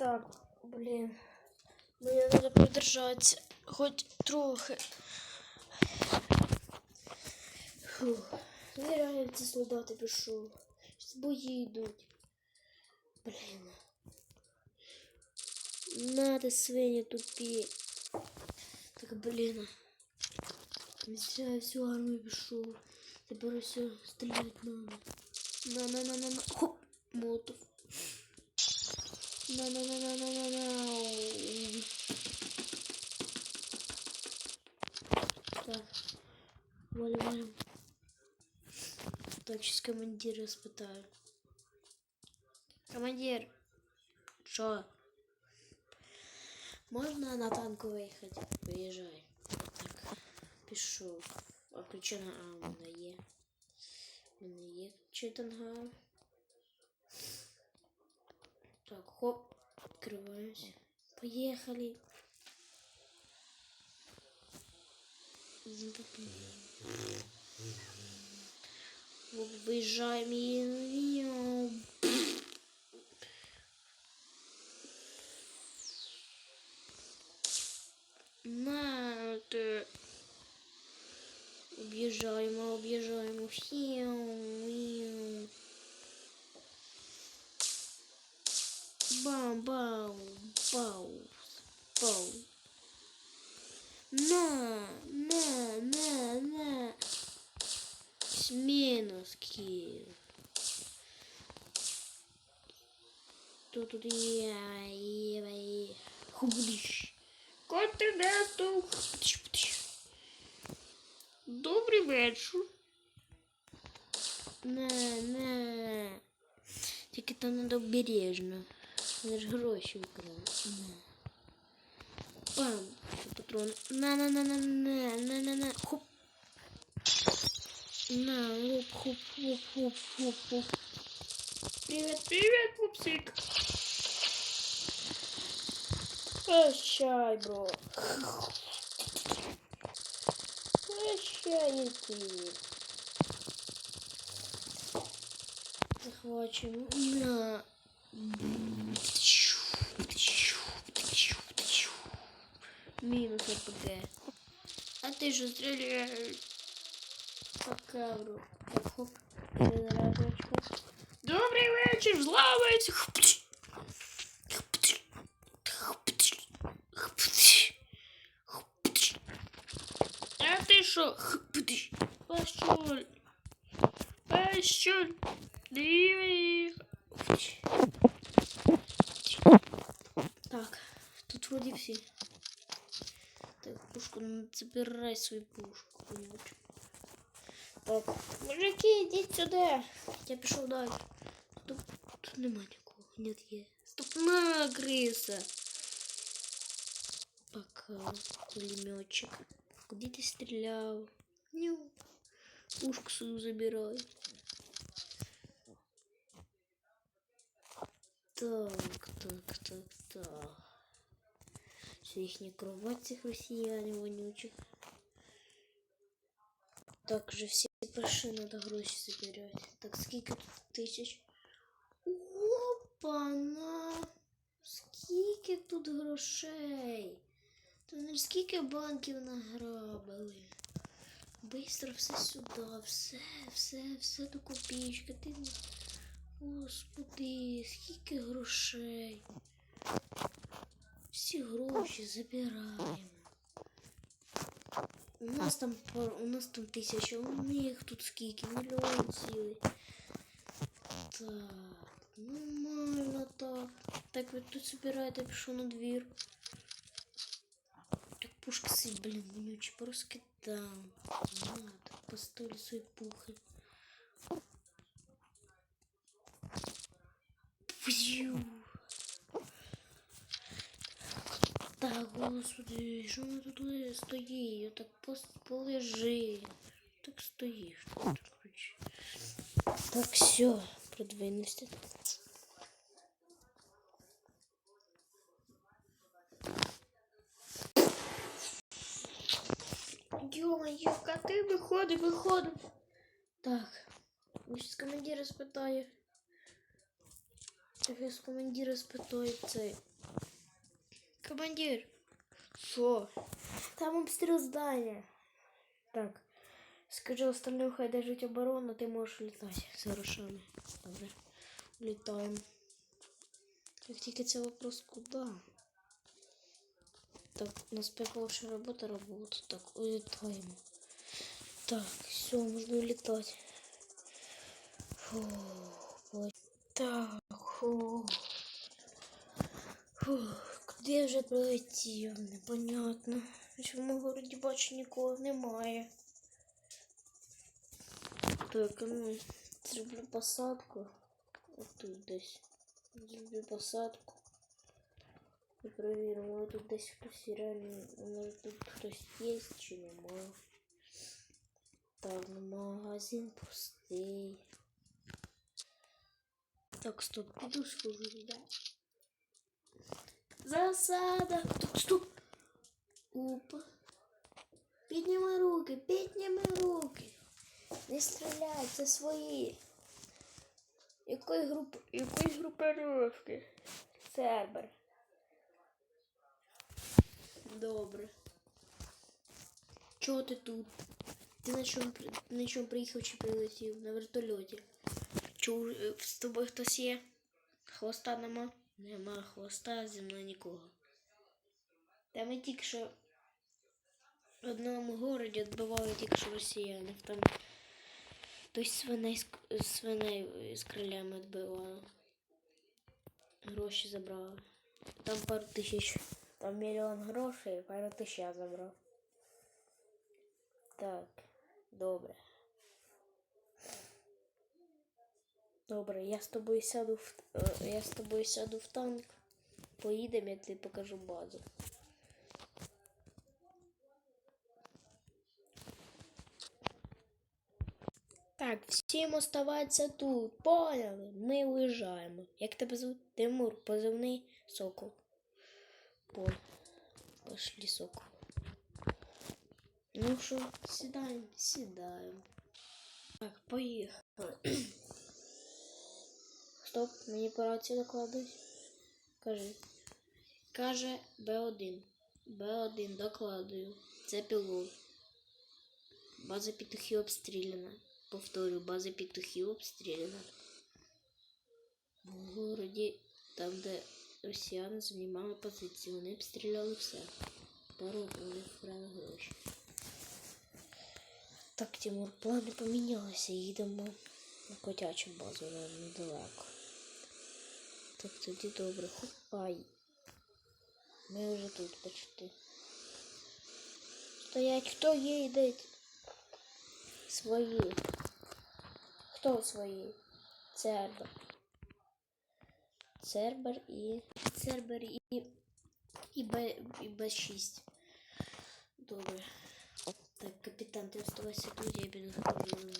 Так, блін. Мені треба продержатися. Хоч трохи. Фух. Нереально ці солдати пішов. З бої йдуть. Блін. Надо свині тупі. Так, блін. Не зря я всю армію пішов. Тепер все стріляти надо. На на на на на. Хоп! Молотов. На на на на на на на. Так. Валим, валим. Так, сейчас командира спитаю. Командир. Що? Можна на танку виїхати? Виїжджай. Так, пішов. А причина А у мене є. У мене є читанга. Так, хоп. Открываюсь. Поехали. Выезжаем и... Бам, бау, бау, бау. На, на, на, на. С минуски. Тут тут я, я, я. Хублиш. Континенту. Добрий вечір. На, на. Тільки там надо обережно. Вони ж гроші викрали. На. Пам. Патрон. На, на, на, на, на, на, на, на. Хоп. На, хоп, хоп, хоп, хоп, хоп, хоп. Привет, привет, пупсик. Прощай, бро. Прощай, ты. Захвачим. На. Минус РПГ. А ты же стреляешь. Пока, бро. Так, хоп. Перезарядочку. Добрий вечір, зламається. А ти що? Пошоль. Пошоль. Диви. Так, тут вроде все. Так, пушку, ну, забирай свою пушку. вонючу. Так, мужики, ідіть сюди. Я пішов далі. Тут, тут нема нікого. Нет, є. Ступна криса. Пока, пулеметчик. Куди ти стріляв? Ню. Пушку свою забирай. Так, так, так, так. Все їхні кровать цих росіянів вонючих. Так же всі перші надо гроші забирати. Так, скільки тут тисяч? Опа-на! Скільки тут грошей? Вони ж скільки банків награбили. Быстро все сюди, все, все, все до копійки. Ти... Господи, скільки грошей. Всі гроші забираємо. У нас там пар- у нас там тисяча, у них тут скільки, мільйон цілий. Так, нормально так. Так ви тут собираєте, пішов на двір. Так пушки си, блін, вонючі, порозкидав. Надо, поставлю свої пухи. Фью. Так, господи, що воно тут стоїть? Так полежи. Так стоїш. Так, все, продвинемся. Ё-моё, коти виходи, виходи. Так, ось командира спитає. Щось командира спитає цей. Командир. Що? Там обстріл здання. Так. Скажи остальным, хай держать оборону, ти можеш літати з грошами. Добре. Літаємо. Як тільки це вопрос куди? Так, у нас хорошая робота работа. Так, улетаємо. Так, все, можна улетать. Фу, ой. Так, фу. Фу, куди я вже прилетів? Непонятно. В моєму городі бачу нікого немає. Так, а ну, зроблю посадку. Отут десь. Зроблю посадку. І перевіримо, може тут десь хтось реально, може тут хтось є чи немає. Так, ну, магазин пустий. Так, стоп, подушку вже, да. Засада. Так, стоп. Опа. Підніми руки, підніми руки. Не стріляй, це свої. Якої груп... Якої групировки? Сербер. Добре. Чого ти тут? Ти на чому, на чому приїхав чи прилетів? На вертольоті. Чого е, з тобою хтось є? Хвоста нема? Нема хвоста, зі мною нікого. Та ми тільки що в одному городі відбивали тільки що росіянів. Там хтось свиней свиней з крилями відбивав. Гроші забрали. Там пару тисяч. Там мільйон грошей, пару тисяч я забрав. Так, добре. Добре, я з тобою сяду в е, я з тобою сяду в танк. Поїдемо, я тобі покажу базу. Так, всім оставатися тут. Поняли? Ми уїжджаємо. Як тебе звуть? Тимур, позивний сокол. Пон. Пошли сокол. Ну що, сідаємо, сідаємо. Так, поїхали. Стоп, мені по рації докладуть. Кажи. Каже Б1. Б1 докладую. Це пілот. База петухів обстріляна. Повторю, база петухів обстріляна. В городі, там, де росіяни займали позиції, вони обстріляли все. Вони вкрали гроші. Так, Тимур, плани помінялися. Їдемо на котячу базу на недалеко. Так, тоді добре. Хопай. Ми вже тут почти. Стоять, хто їде? Свої. Хто свої? Цербер. Цербер і. Цербер і. І, Б, і Б6. Добре. Так, капітан, ти оставайся тут, я піду говорю.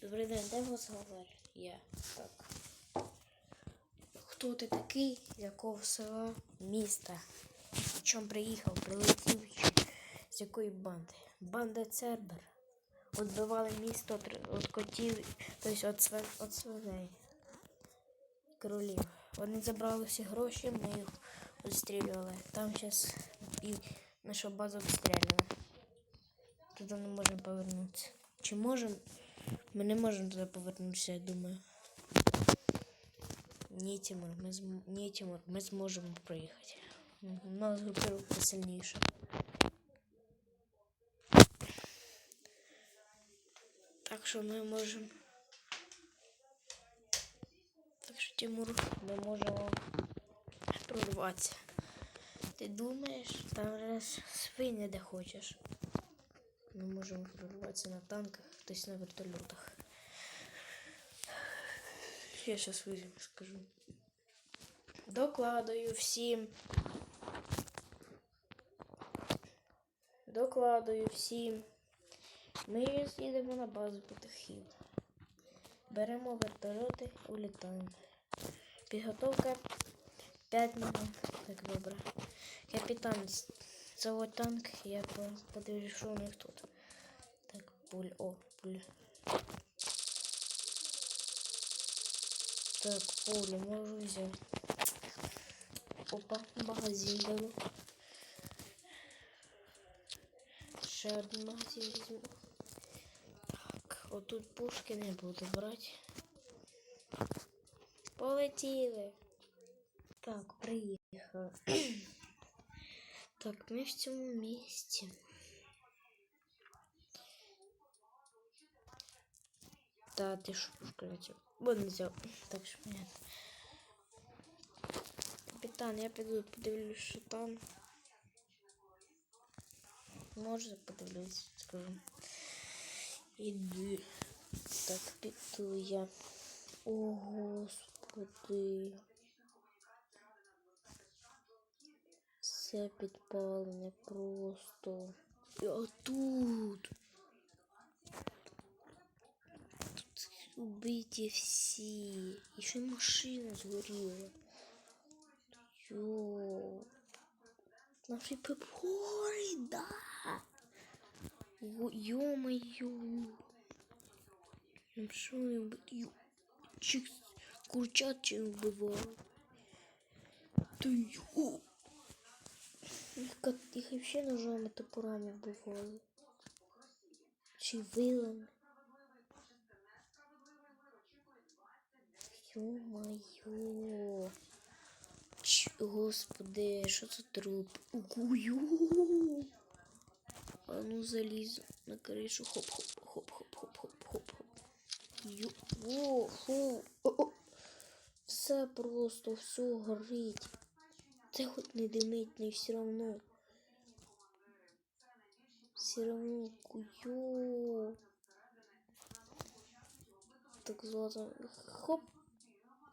Добрий день, де вас говорить? Я. Так. Хто ти такий? Якого села? Міста. В чому приїхав? Прилетів з якої банди? Банда Цербер. Отбивали місто від котів, тобто від свин, від свиней. Кролів. Вони забрали всі гроші, ми їх відстрілювали. Там зараз і наша база обстріляна. Туди не можемо повернутися. Чи можемо? Ми не можемо туди повернутися, я думаю. Ні, Тимур, ми зм... Ні, Тимур, ми зможемо проїхати. Нас групировка сильніша. Так що ми можемо. Так що, Тимур, ми можемо прорватися. Ти думаєш, там же ж свині де хочеш. Ми можемо прорватися на танках, хтось на вертольотах. Я зараз визім скажу. Докладую всім. Докладую всім. Ми їдемо на базу птахів. Беремо вертольоти, улітаємо. Підготовка 5 минут. Так добре. Капітан, заводь танк, я по- подивлюсь, що у них тут. Так, пуль, о, пуль. Так, поле можу взяти. Опа, магазин беру. Ще один магазин візьму. Так, отут пушки не буду брати. Полетіли. Так, приїхали. так, ми в цьому місці. Та ти що пушка взяв? Бо взяв. Так що понятно. Капітан, я піду подивлюсь, що там. Може подивлюсь, скажу. Іди. Так, піду я. О, господи. Все підпалене просто. А тут. Тут убиті всі. І ще й машина згоріла. Йо. Наші пепори, да. Го- Ё-моё. Ну що не вбити? Ё. Чик. Курчат чи вбивали. Та йо. Їх, кат- їх вообще ножами топорами вбивали. Чи вилами. Ё-моё. Господи, що це труп? Гую. А ну залізу на кришу. Хоп, хоп, хоп, хоп, хоп, хоп, хоп, хоп. Ю. О. О. Все просто, все горить. Це хоч не димить, не все равно. Все равно кую. Так злото. Хоп.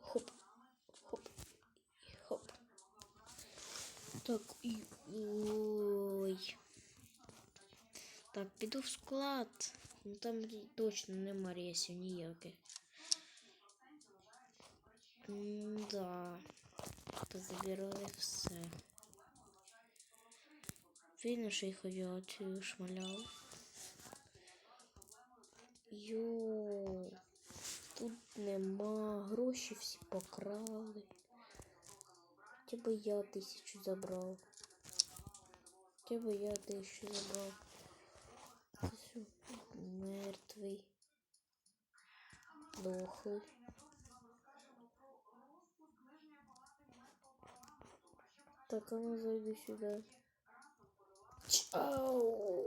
Хоп. Хоп. Хоп. Так, і... ой. Так, піду в склад. Ну там точно нема рейсів ніяких. Да. Позабирали все. Видно, що їх авіацію шмаляли. Йоу. Тут нема. Гроші всі покрали. Хоча б я тисячу забрав. Хоча б я тисячу забрав. Це що? Мертвий. Дохлий. Так, а ну зайди сюда. Чау.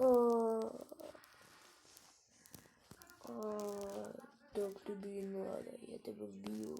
А. А, Так тобі і надо, я тебе вб'ю.